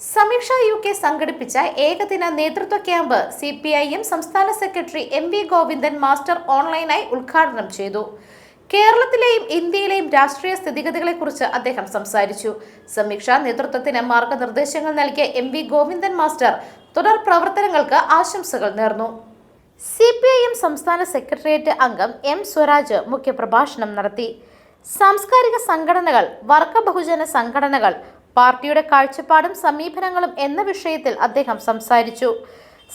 സമീക്ഷ U K സംഘടിപ്പിച്ച ഏകദിന നേതൃത്വ camp C P I M സംസ്ഥാന secretary M V Govindan master ഓൺലൈനായി ഉദ്ഘാടനം ചെയ്തു. കേരളത്തിലെയും ഇന്ത്യയിലെയും രാഷ്ട്രീയ സ്ഥിതിഗതികളെക്കുറിച്ച് അദ്ദേഹം സംസാരിച്ചു. സമീക്ഷ നേതൃത്വത്തിന് മാർഗനിർദ്ദേശങ്ങൾ നൽകിയ എം വി ഗോവിന്ദൻ മാസ്റ്റർ തുടർ പ്രവർത്തനങ്ങൾക്ക് ആശംസകൾ നേർന്നു. സി പി ഐ എം സംസ്ഥാന സെക്രട്ടേറിയറ്റ് അംഗം എം സ്വരാജ് മുഖ്യപ്രഭാഷണം നടത്തി. സാംസ്കാരിക സംഘടനകൾ വർഗ ബഹുജന സംഘടനകൾ പാർട്ടിയുടെ കാഴ്ചപ്പാടും സമീപനങ്ങളും എന്ന വിഷയത്തിൽ അദ്ദേഹം സംസാരിച്ചു.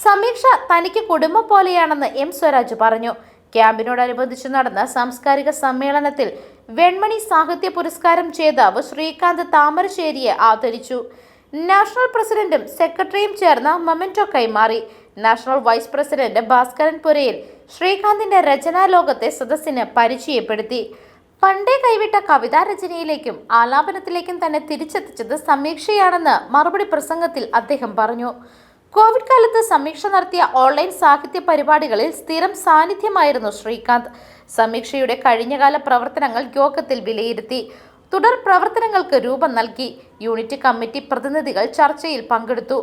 സമീക്ഷ തനിക്ക് കുടുംബം പോലെയാണെന്ന് എം സ്വരാജ് പറഞ്ഞു. ക്യാമ്പിനോടനുബന്ധിച്ച് നടന്ന സാംസ്കാരിക സമ്മേളനത്തിൽ വെൺമണി സാഹിത്യ പുരസ്കാരം ജേതാവ് ശ്രീകാന്ത് താമരശ്ശേരിയെ ആദരിച്ചു. നാഷണൽ പ്രസിഡന്റും സെക്രട്ടറിയും ചേർന്ന മൊമെന്റോ കൈമാറി. National vice president Bhaskaran Purayil ശ്രീകാന്തിന്റെ രചനാലോകത്തെ സദസ്സിന് പരിചയപ്പെടുത്തി. പണ്ടേ കൈവിട്ട കവിതാ രചനയിലേക്കും ആലാപനത്തിലേക്കും തന്നെ തിരിച്ചെത്തിച്ചത് സമീക്ഷയാണെന്ന് മറുപടി പ്രസംഗത്തിൽ അദ്ദേഹം പറഞ്ഞു. കോവിഡ് കാലത്ത് സമീക്ഷ നടത്തിയ ഓൺലൈൻ സാഹിത്യ പരിപാടികളിൽ സ്ഥിരം സാന്നിധ്യമായിരുന്നു ശ്രീകാന്ത്. സമീക്ഷയുടെ കഴിഞ്ഞകാല പ്രവർത്തനങ്ങൾ യോഗത്തിൽ വിലയിരുത്തി. തുടർ പ്രവർത്തനങ്ങൾക്ക് രൂപം നൽകി. യൂണിറ്റ് കമ്മിറ്റി പ്രതിനിധികൾ ചർച്ചയിൽ പങ്കെടുത്തു.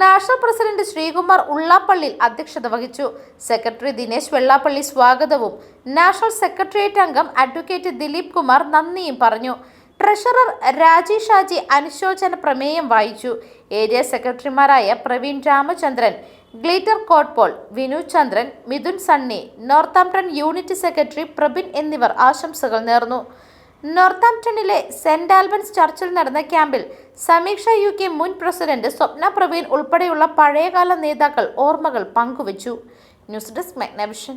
നാഷണൽ പ്രസിഡന്റ് ശ്രീകുമാർ ഉള്ളാപ്പള്ളി അധ്യക്ഷത വഹിച്ചു. സെക്രട്ടറി ദിനേശ് വെള്ളാപ്പള്ളി സ്വാഗതവും നാഷണൽ സെക്രട്ടേറിയറ്റ് അംഗം അഡ്വക്കേറ്റ് ദിലീപ് കുമാർ നന്ദിയും പറഞ്ഞു. ട്രഷറർ രാജി ഷാജി അനുശോചന പ്രമേയം വായിച്ചു. ഏരിയ സെക്രട്ടറിമാരായ പ്രവീൺ രാമചന്ദ്രൻ ഗ്ലീറ്റർ കോട്ട്പോൾ Vinu Chandran Mithun Sunny Northampton unit secretary Prabin എന്നിവർ ആശംസകൾ നേർന്നു. നോർത്താംപ്ടണിലെ സെന്റ് ആൽബൻസ് ചർച്ചിൽ നടന്ന ക്യാമ്പിൽ സമീക്ഷ യു കെ മുൻ പ്രസിഡന്റ് സ്വപ്ന പ്രവീൺ ഉൾപ്പെടെയുള്ള പഴയകാല നേതാക്കൾ ഓർമ്മകൾ പങ്കുവച്ചു. News desk Magnavision.